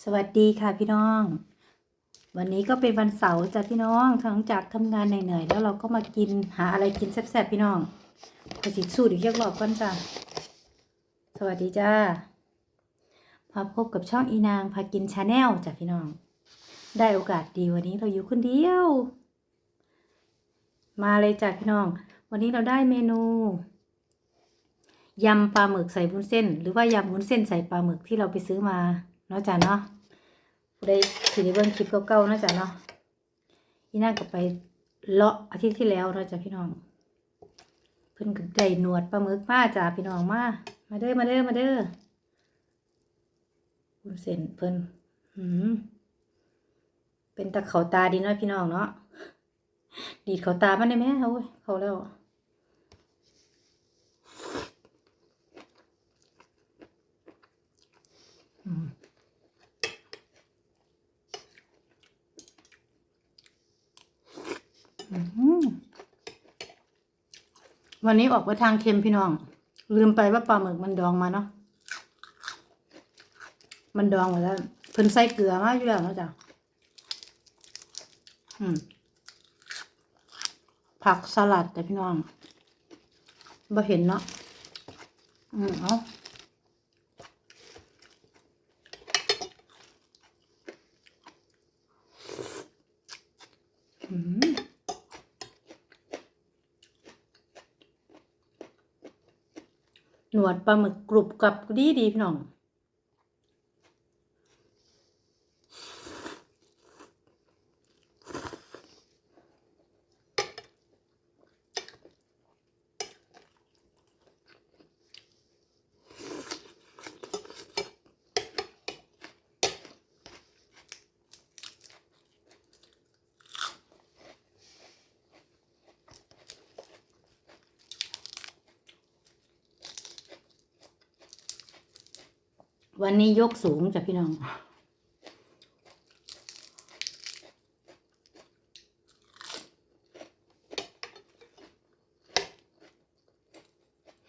สวัสดีค่ะพี่น้อง วันนี้ก็เป็นวันเสาร์จ้ะพี่น้องหลังจากทำงานเหนื่อยๆแล้วเราก็มากินหาอะไรกินแซ่บๆพี่น้องกระสิสูตรอีกเรียกรอบก่อนจ้ะสวัสดีจ้ามาพบกับช่องอีนางพากินชาแนลจ้ะพี่น้อง ได้โอกาสดีวันนี้เราอยู่คนเดียว มาเลยจ้ะพี่น้อง วันนี้เราได้เมนูยำปลาหมึกใส่วุ้นเส้น หรือว่ายำวุ้นเส้นใส่ปลาหมึกที่เราไปซื้อมา นาะจ้ะเนาะได้สิได้เบิ่งคลิปเก่าๆเนาะจ้ะเนาะอีน่าก็ไปเลาะอาทิตย์ที่แล้วเนาะจ้ะพี่น้อง เพิ่นก็ได้หนวดปลาหมึกมาจ้ะพี่น้องมา มาเด้อมาเด้อมาเด้อวุ้นเส้นเพิ่นหืมเป็นตะเขาตาดีเนาะพี่น้องเนาะดีดเขาตามันได้ไหมโอ้ยเขาแล้วอืมอืม วันนี้ออกไปทางเค็มพี่น้อง ลืมไปว่าปลาหมึกมันดองมาเนาะมันดองมาแล้วเพิ่นใส่เกลือมาอยู่แล้วนะจ๊ะผักสลัดแต่พี่น้องบ่เห็นเนาะอืมเอาอืม หนวดปลาหมึกกรุบกรับดีดีพี่น้อง วันนี้ยกสูงจ้ะพี่น้อง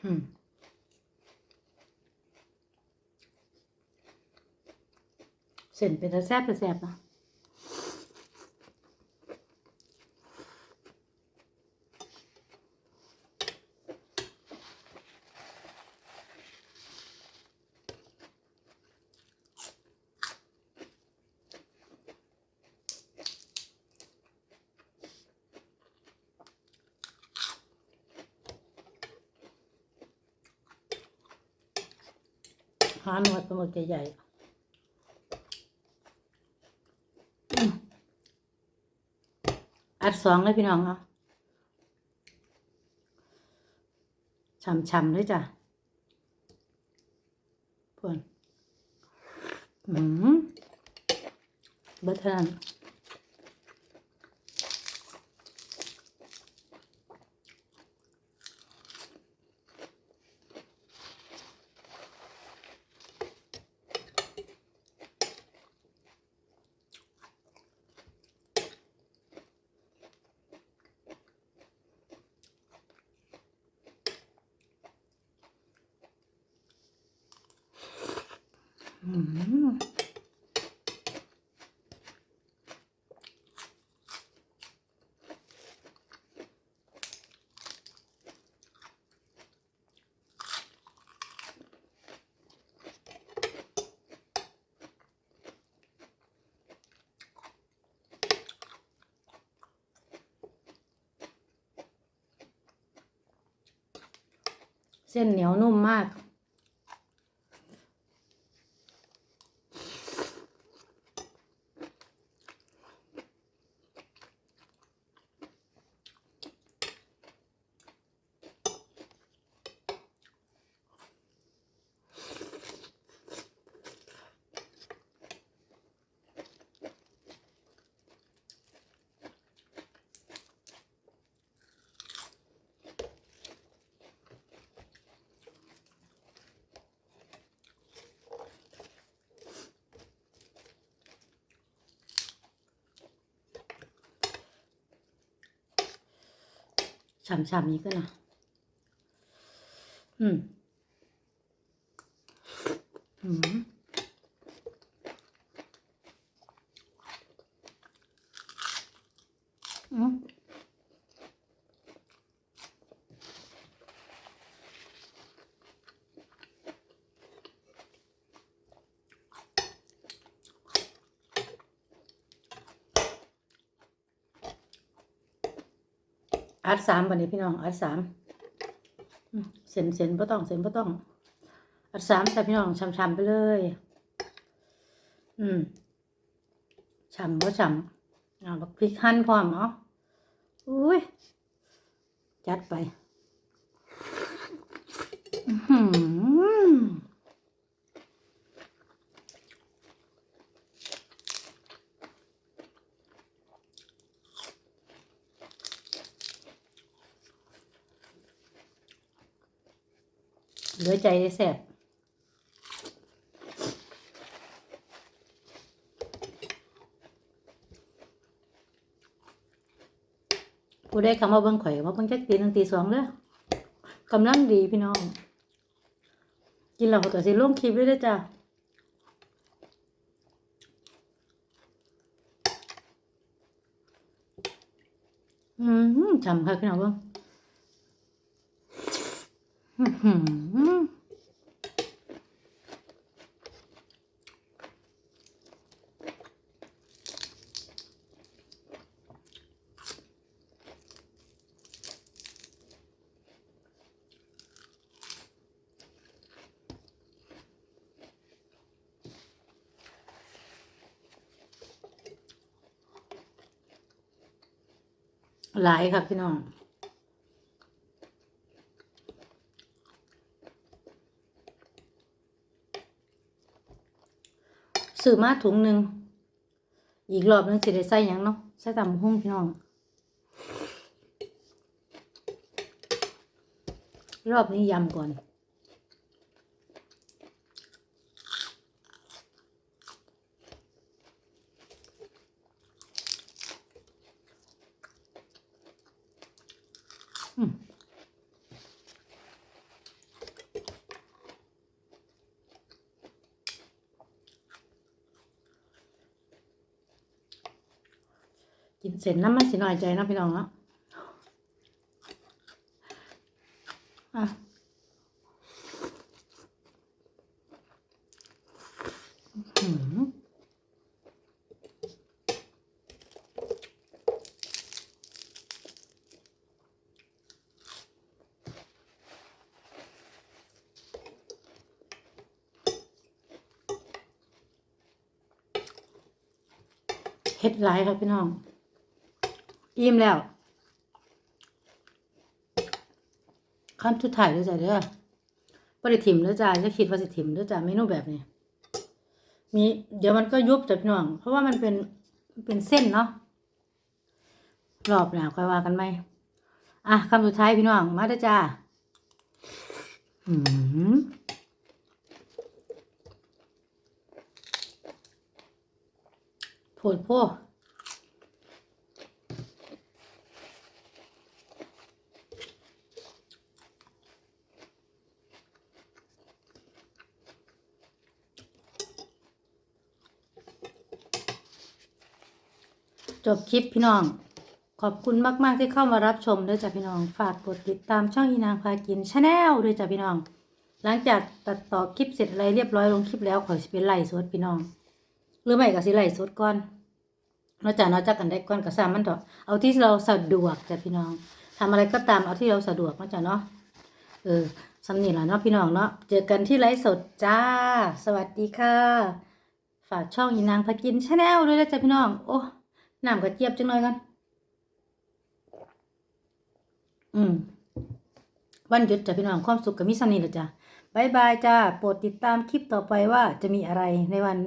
อืมเส้นเป็นตะแซ่บตะแซ่บเนาะ หาหนวดปลาหมึกใหญ่ๆอัดสองเลยพี่น้องเนาะช่ำๆเลยจ้ะเพื่อนอืมเบิดเท่านั้น อืม เส้นเหนียวนุ่มมาก ฉ่ำๆนี้ก็นะ อัดสามวันนี้พี่น้องอัดสามเส้นเส้นบ่ต้องเส้นบ่ต้อง อัดสามแต่พี่น้องช้ำๆไปเลย อืมช้ำก็ช้ำเอาบักพริกหั่นพร้อมเนาะอุ้ยจัดไป อื้อหือ เหลือใจได้แซ่บกูได้คำว่าเบิ่งข่อยว่าเบิ่งจักตีหนึ่งตีสองเด้อกำลังดีพี่น้อง กินแล้วก็ตัวสิลงคลิปเลยเด้จ้ะอืมฉ่ำค่ะพี่น้องเบิ่งอื้อ หลายค่ะพี่น้องซื้อมาถุงหนึ่งอีกรอบหนึงสิได้ใส่ยังเนาะใส่ตำหุ้งพี่น้อง รอบนี้ยำก่อน กินเสร็จน้ำมันสิหน่อยใจนาะพี่น้องเนาะอะอื้อหือ เฮ็ดหลายครับพี่น้อง อิ่มแล้วขั้นทุดถ่ายด้วยจ้ะเด้อบ่ได้ถิ่มด้วยจ้ะจะคิดว่าสิถิ่มด้วยจ้ะเมนูแบบนี้ มีเดี๋ยวมันก็ยุบจ้ะพี่น้อง เพราะว่ามันเป็นมันเป็นเส้นเนาะรอบหน้าค่อยว่ากันไหมอะคำสุดท้ายพี่น้อง มาเด้อจ้าอืม ผดโพจบคลิปพี่น้อง ขอบคุณมาก ๆ ที่เข้ามารับชมด้วยจ้ะพี่น้อง ฝากกดติดตามช่องอีนางพากินชาแนลด้วยจ้ะพี่น้อง หลังจากตัดต่อคลิปเสร็จอะไรเรียบร้อยลงคลิปแล้วขอสิเป็นไล่สดพี่น้อง หรือไม่ก็สิไล่สดก่อนนอกจากนอกจากกันได้ก่อนก็สางมันเถอะเอาที่เราสะดวกจ้ะพี่น้องทำอะไรก็ตามเอาที่เราสะดวกนอกจากเนาะเออสำนีแหละเนาะพี่น้องเนาะเจอกันที่ไลฟ์สดจ้า สวัสดีค่ะ ฝากช่องอีนางพากินชาแนลด้วยนะจ้ะพี่น้อง โอ้น้ำกระเจี๊ยบจังเลยกันอืมวันหยุดจ้ะพี่น้องความสุขกับมิสำนีแหละจ้ะบายบายจ้า โปรดติดตามคลิปต่อไปว่าจะมีอะไรในวัน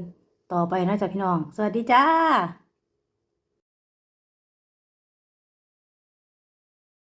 ต่อไปนะจ๊ะพี่น้อง สวัสดีจ้า